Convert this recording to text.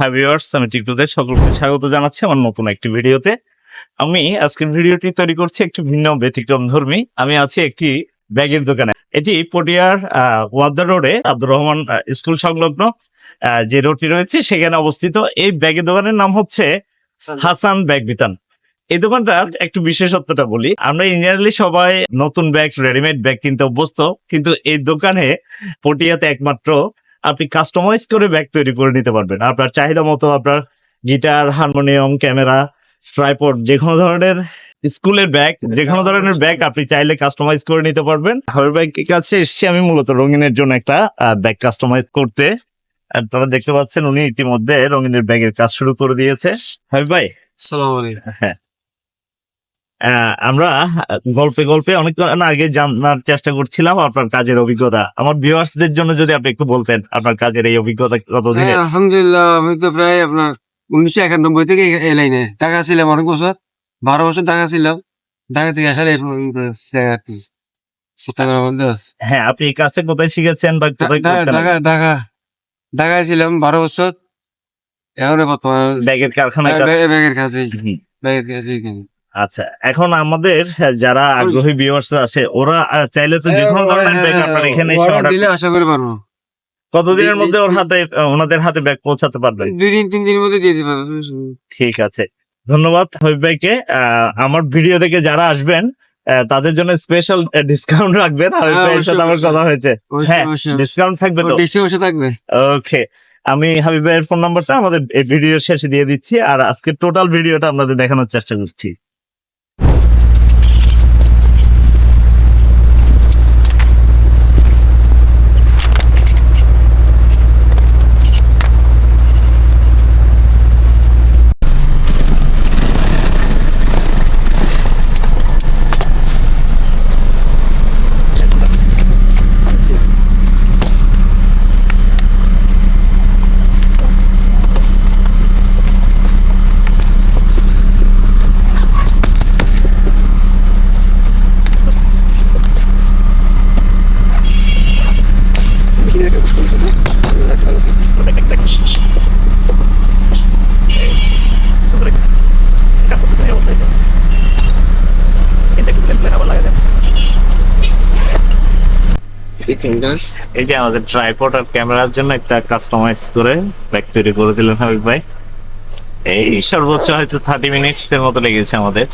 হ্যাঁ ভিউয়ার্স আমি টিকটকে সকলকে স্বাগত জানাচ্ছি আমার নতুন একটি ভিডিওতে। আমি আজকের ভিডিওটি তৈরি করছি একটি ভিন্ন ব্যতিক্রম ধর্মী। আমি আছি একটি ব্যাগের দোকানে। এটি পটিয়ার ওয়াদ্দা রোডে আব্দুর রহমান স্কুল সংলগ্ন যে রোডটি রয়েছে সেখানে অবস্থিত। এই ব্যাগের দোকানের নাম হচ্ছে হাসান ব্যাগ বিতান। এই দোকানটার একটু বিশেষত্বটা বলি। আমরা ইঞ্জিনিয়ারলি সবাই নতুন ব্যাগ, রেডিমেড ব্যাগ কিনতে অভ্যস্ত। কিন্তু এই দোকানে পটিয়াতে একমাত্র আপনি কাস্টমাইজ করে ব্যাগ তৈরি করে নিতে পারবেন। আপনার চাহিদা মতো আপনার গিটার হারমোনিয়াম ক্যামেরা ট্রাইপড যে কোনো ধরনের স্কুলের ব্যাগ যে কোনো ধরনের ব্যাগ আপনি চাইলে কাস্টমাইজ করে নিতে পারবেন। হাবের ব্যাগের কাছে এসেছি আমি মূলত রঙিনের জন্য একটা ব্যাগ কাস্টমাইজ করতে। আপনারা দেখতে পাচ্ছেন উনি ইতিমধ্যে রঙিনের ব্যাগের কাজ শুরু করে দিয়েছে। হাবিব ভাই সালাম আলাইকুম। হ্যাঁ। আমরা গল্পে গল্পে অনেক আগে জানার চেষ্টা করছিলাম আপনার কাজের অভিজ্ঞতা। আমার ভিউয়ার্সদের জন্য যদি আপনি একটু বলতেন আপনার কাজের এই অভিজ্ঞতা কতদিনের? হ্যাঁ, আলহামদুলিল্লাহ আমি তো প্রায় আপনার উনিশশো একানব্বই থেকে এই লাইনে ঢাকা ছিলাম অনেক বছর। বারো বছর ঢাকা ছিলাম। ঢাকা থেকে আসার। হ্যাঁ আপনি এই কাজটা কোথায় শিখেছেন বা কোথায় ঢাকা ঢাকা ঢাকা ঢাকায় ছিলাম বারো বছর। এখন বর্তমানে ব্যাগের কারখানায় ব্যাগের কাছে ব্যাগের কাছে। আচ্ছা এখন আমাদের যারা আগ্রহী ভিউয়ার্স আছে ওরা চাইলে তো যে কোনো ধরনের ব্যাগ আপনার এখানে হ্যাঁ, দিলে আশা করি পারব। কতদিনের মধ্যে ওর হাতে ওনাদের হাতে ব্যাগ পৌঁছাতে পারবেন দুই দিন তিন দিনের মধ্যে দিয়ে দিতে ঠিক আছে। ধন্যবাদ হাবিব ভাইকে। আমার ভিডিও দেখে যারা আসবেন তাদের জন্য স্পেশাল ডিসকাউন্ট রাখবেন। হাবিব হ্যাঁ, ভাইয়ের সাথে আমার কথা হয়েছে। হ্যাঁ ডিসকাউন্ট থাকবে তো? বেশি বসে থাকবে। ওকে আমি হাবিব ভাইয়ের ফোন নাম্বারটা আমাদের এই ভিডিও শেষে দিয়ে দিচ্ছি আর আজকে টোটাল ভিডিওটা আপনাদের দেখানোর চেষ্টা করছি। এই যে আমাদের ট্রাইপড আর ক্যামেরার জন্য একটা কাস্টমাইজ করে ব্যাগ তৈরি করে দিলেন হাবিব ভাই। এই সর্বোচ্চ হয়তো থার্টি মিনিটস এর মতো লেগেছে আমাদের।